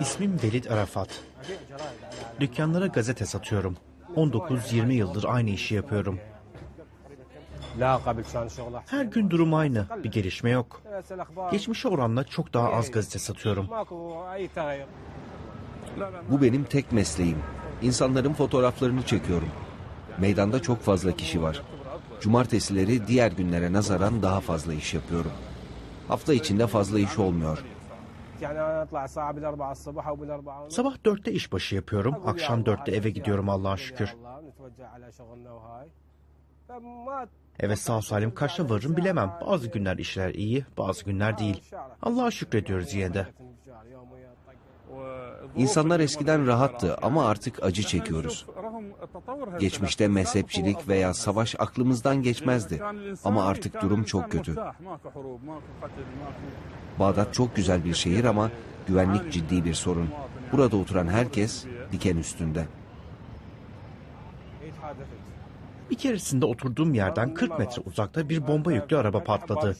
İsmim Velid Arafat. Dükkanlara gazete satıyorum. 19-20 yıldır aynı işi yapıyorum. Her gün durum aynı. Bir gelişme yok. Geçmişe oranla çok daha az gazete satıyorum. Bu benim tek mesleğim. İnsanların fotoğraflarını çekiyorum. Meydanda çok fazla kişi var. Cumartesileri diğer günlere nazaran daha fazla iş yapıyorum. Hafta içinde fazla iş olmuyor. Sabah dörtte işbaşı yapıyorum, akşam dörtte eve gidiyorum Allah'a şükür. Eve sağ salim kaçta varırım bilemem. Bazı günler işler iyi, bazı günler değil. Allah'a şükrediyoruz yine de. İnsanlar eskiden rahattı ama artık acı çekiyoruz. Geçmişte mezhepçilik veya savaş aklımızdan geçmezdi. Ama artık durum çok kötü. Bağdat çok güzel bir şehir ama güvenlik ciddi bir sorun. Burada oturan herkes diken üstünde. Bir keresinde oturduğum yerden 40 metre uzakta bir bomba yüklü araba patladı.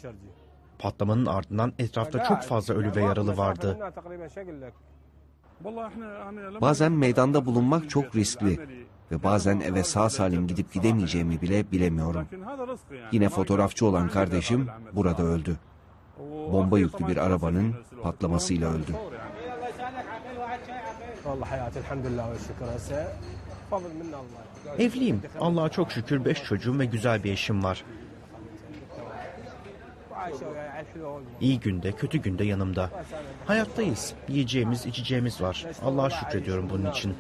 Patlamanın ardından etrafta çok fazla ölü ve yaralı vardı. Bazen meydanda bulunmak çok riskli ve bazen eve sağ salim gidip gidemeyeceğimi bile bilemiyorum. Yine fotoğrafçı olan kardeşim burada öldü. Bomba yüklü bir arabanın patlamasıyla öldü. Evliyim. Allah'a çok şükür beş çocuğum ve güzel bir eşim var. İyi günde, kötü günde yanımda. Hayattayız. Yiyeceğimiz, içeceğimiz var. Allah'a şükrediyorum bunun için.